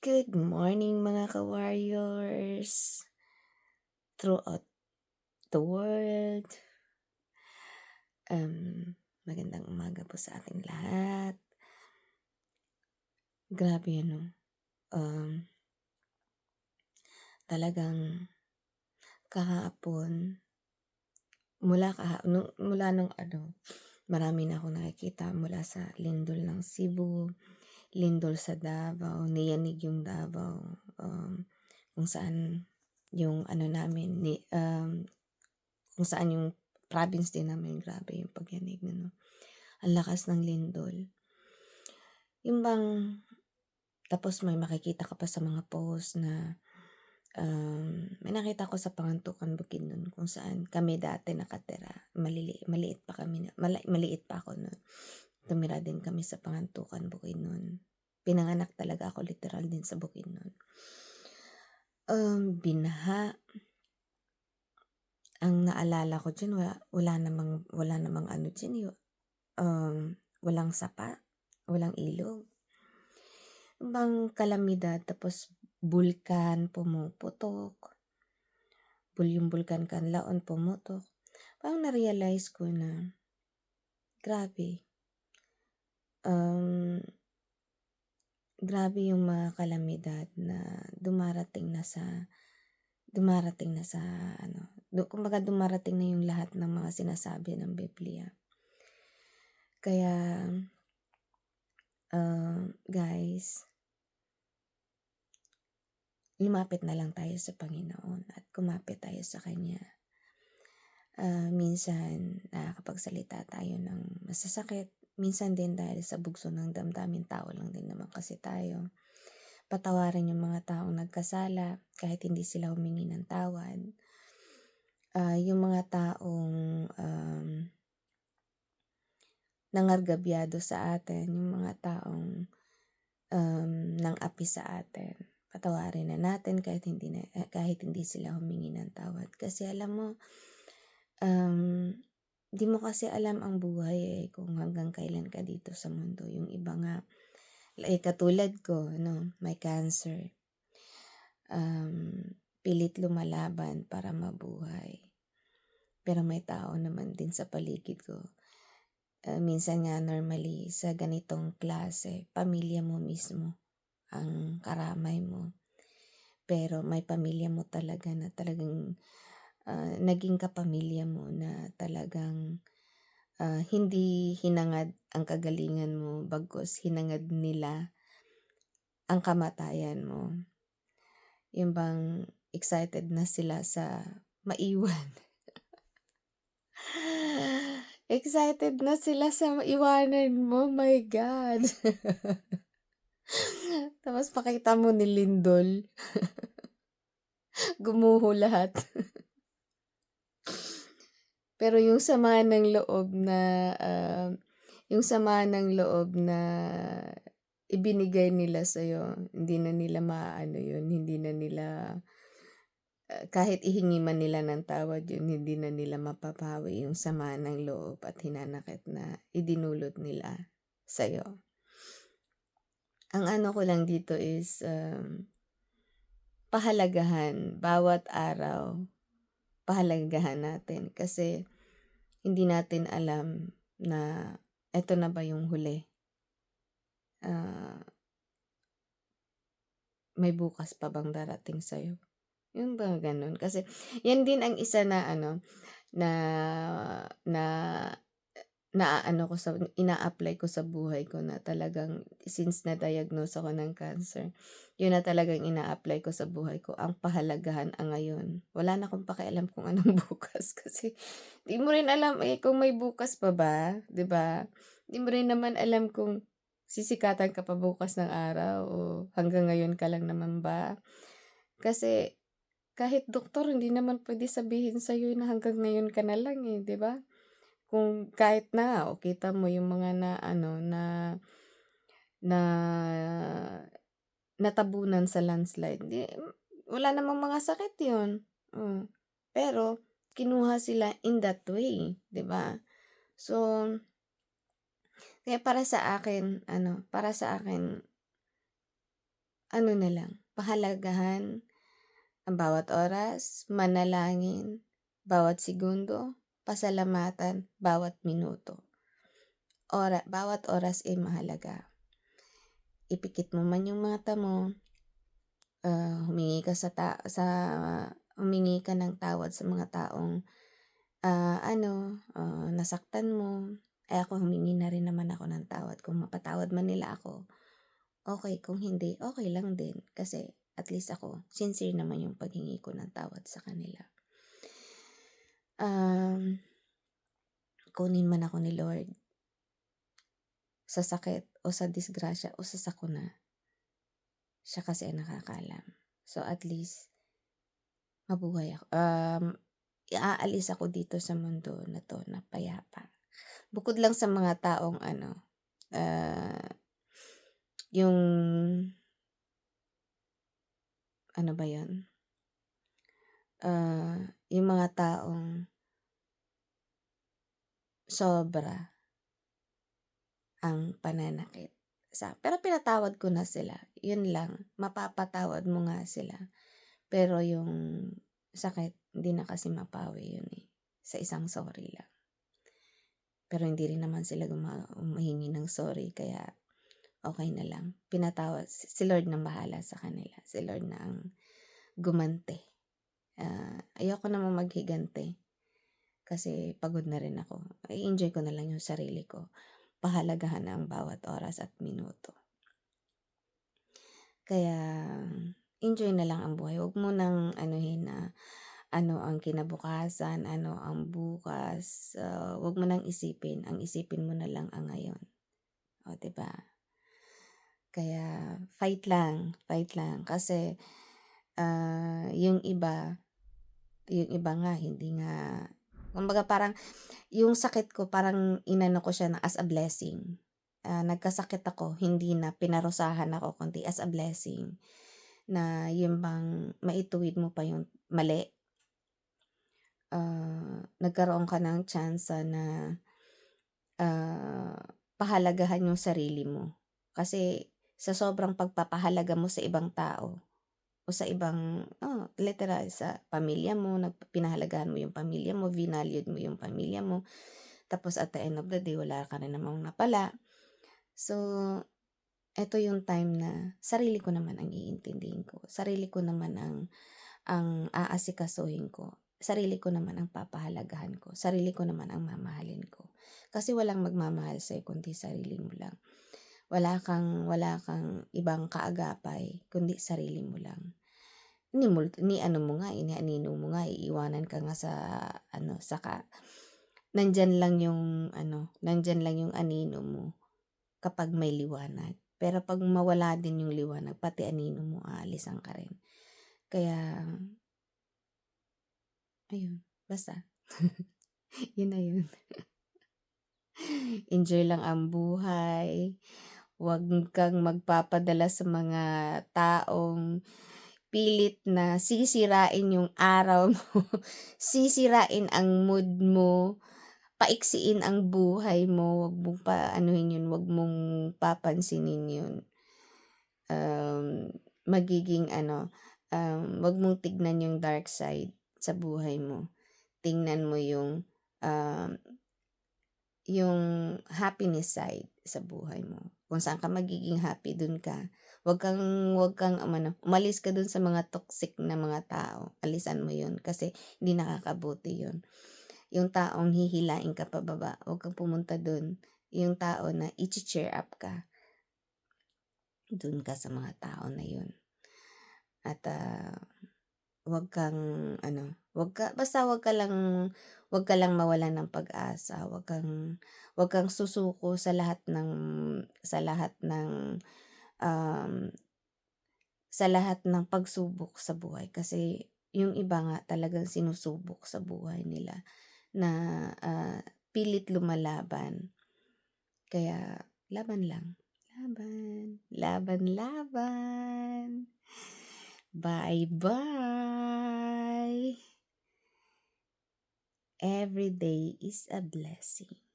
Good morning mga ka-warriors throughout the world. Um, magandang umaga po sa ating lahat. Grabe ano. Um, talagang kahapon mula kaha nung mula nung ano marami na akong nakikita mula sa lindol ng Cebu lindol sa Davao, niyanig yung Davao, um, kung saan yung ano namin, ni, um, kung saan yung province din namin, grabe yung pagyanig na no. Ang lakas ng lindol. Yung bang, tapos may makikita ka pa sa mga post na um, may nakita ko sa pangantukan bukid nun kung saan kami dati nakatira. Malili, maliit pa kami, mali, maliit pa ako nun tumira din kami sa Pangantukan, Bukidnon. Pinanganak talaga ako literal din sa Bukidnon. Um, binaha. Ang naalala ko dyan, wala, wala namang, wala namang ano dyan, um, walang sapa, walang ilog. Bang kalamidad, tapos bulkan pumuputok. Bul yung bulkan kanlaon pumutok. Parang na-realize ko na, grabe, um, grabe yung mga kalamidad na dumarating na sa dumarating na sa ano, kumbaga dumarating na yung lahat ng mga sinasabi ng Biblia. Kaya uh, guys, lumapit na lang tayo sa Panginoon at kumapit tayo sa Kanya. Uh, minsan, nakakapagsalita tayo ng masasakit, Minsan din dahil sa bugso ng damdamin, tao lang din naman kasi tayo. Patawarin yung mga taong nagkasala kahit hindi sila humingi ng tawad. Uh, yung mga taong um, nangargabyado sa atin, yung mga taong um, nang api sa atin. Patawarin na natin kahit hindi na, eh, kahit hindi sila humingi ng tawad. Kasi alam mo, um, Di mo kasi alam ang buhay eh, kung hanggang kailan ka dito sa mundo. Yung iba nga, eh, katulad ko, no, may cancer. Um, pilit lumalaban para mabuhay. Pero may tao naman din sa paligid ko. Uh, minsan nga normally sa ganitong klase, pamilya mo mismo ang karamay mo. Pero may pamilya mo talaga na talagang uh, naging kapamilya mo na talagang uh, hindi hinangad ang kagalingan mo bagos hinangad nila ang kamatayan mo. Yung bang excited na sila sa maiwan. excited na sila sa maiwanan mo, my God. Tapos pakita mo ni Lindol. Gumuho lahat. Pero yung sama ng loob na, uh, yung sama ng loob na ibinigay nila sa'yo, hindi na nila maaano yun, hindi na nila, uh, kahit ihingi man nila ng tawad yun, hindi na nila mapapawi yung sama ng loob at hinanakit na idinulot nila sa'yo. Ang ano ko lang dito is, um, pahalagahan bawat araw pahalagahan natin kasi hindi natin alam na eto na ba yung huli. Uh, may bukas pa bang darating sa'yo? Yung ba ganun? Kasi yan din ang isa na ano na na naaano ko sa ina-apply ko sa buhay ko na talagang since na-diagnose ako ng cancer, yun na talagang ina-apply ko sa buhay ko. Ang pahalagahan ang ngayon. Wala na akong pakialam kung anong bukas kasi di mo rin alam eh kung may bukas pa ba, 'di ba? Di mo rin naman alam kung sisikatan ka pa bukas ng araw o hanggang ngayon ka lang naman ba. Kasi kahit doktor hindi naman pwede sabihin sa iyo na hanggang ngayon ka na lang eh, 'di ba? Kung kahit na o kita mo yung mga na ano na na natabunan sa landslide, di wala namang mga sakit 'yun. Hmm. Pero kinuha sila in that way, 'di ba? So kaya para sa akin ano, para sa akin ano na lang, pahalagahan ang bawat oras, manalangin bawat segundo, pasalamatan bawat minuto. Ora bawat oras ay mahalaga. Ipikit mo man yung mata mo, ah, humingi ka sa ta sa humingi ka ng tawad sa mga taong, ah, ano, ah, nasaktan mo, ay ako humingi na rin naman ako ng tawad kung mapatawad man nila ako, okey kung hindi, okey lang din kasi at least ako sincere naman yung paghingi ko ng tawad sa kanila. Um, kunin man ako ni Lord sa sakit o sa disgrasya o sa sakuna, siya kasi ang nakakaalam. So at least mabuhay ako, um, aalis ako dito sa mundo na 'to na payapa. Bukod lang sa mga taong ano, ah, yung ano ba yun? Ah, yung mga taong sobra ang pananakit sa pero pinatawad ko na sila, yun lang, mapapatawad mo nga sila. Pero yung sakit hindi na kasi mapawi yun, eh, sa isang sorry lang. Pero hindi rin naman sila guma humihingi ng sorry kaya okey na lang. Pinatawad si Lord ng bahala sa kanila, si Lord na ang gumante. Ah, ayoko namang maghiganti kasi pagod na rin ako. I-enjoy ko na lang yung sarili ko, pahalagahan ang bawat oras at minuto. Kaya enjoy na lang ang buhay, wag mo ng anuhin na ano ang kinabukasan, ano ang bukas, ah, wag mo ng isipin, ang isipin mo na lang ang ngayon, 'di ba? Kaya fight lang, fight lang kasi, ah, yung iba, yung iba nga hindi nga kumbaga parang yung sakit ko parang inano ko siya na as a blessing. Ah, nagkasakit ako hindi na pinarusahan ako kundi as a blessing na yun bang maituwid mo pa yung mali. Ah, nagkaroon ka ng tsansa na, ah, pahalagahan yung sarili mo. Kasi sa sobrang pagpapahalaga mo sa ibang tao o sa ibang oh, literal sa pamilya mo, nag pinahalagahan mo yung pamilya mo, valued mo yung pamilya mo, tapos at the end of the day wala ka rin namang napala. So, eto yung time na sarili ko naman ang iintindihin ko, sarili ko naman ang ang aasikasuhin ko, sarili ko naman ang papahalagahan ko, sarili ko naman ang mamahalin ko. Kasi walang magmamahal sa'yo kundi sarili mo lang. Wala kang wala kang ibang kaagapay kundi sarili mo lang. Ni mul ni ano mo nga, inianino mo nga, iiwanan ka nga sa ano, saka nandiyan lang yung ano, nandiyan lang yung anino mo kapag may liwanag. Pero 'pag mawala din yung liwanag, pati anino mo aalisan ka rin. Kaya ayun, basta yun na yun. Enjoy lang ang buhay, wag kang magpapadala sa mga taong pilit na sisirain yung araw mo, sisirain ang mood mo, paiksiin ang buhay mo, wag mong paanuhin yun, wag mong papansinin yun. Um, magiging ano, um, wag mong tignan yung dark side sa buhay mo. Tingnan mo yung, um, yung happiness side sa buhay mo. Kung saan ka magiging happy, dun ka. Wag kang wag kang umano, umalis ka dun sa mga toxic na mga tao, alisan mo yun kasi hindi nakakabuti yun. Yung taong hihilain ka pababa, wag kang pumunta dun. Yung tao na iche-cheer up ka. Dun ka sa mga tao na yun. At, ah, wag kang ano, wag ka basta wag ka lang wag ka lang mawalan ng pag-asa, wag kang wag kang susuko sa lahat ng sa lahat ng, um, sa lahat ng pagsubok sa buhay kasi yung iba nga talagang sinusubok sa buhay nila na, ah, pilit lumalaban. Kaya laban lang, laban, laban, laban. Bye-bye. Every day is a blessing.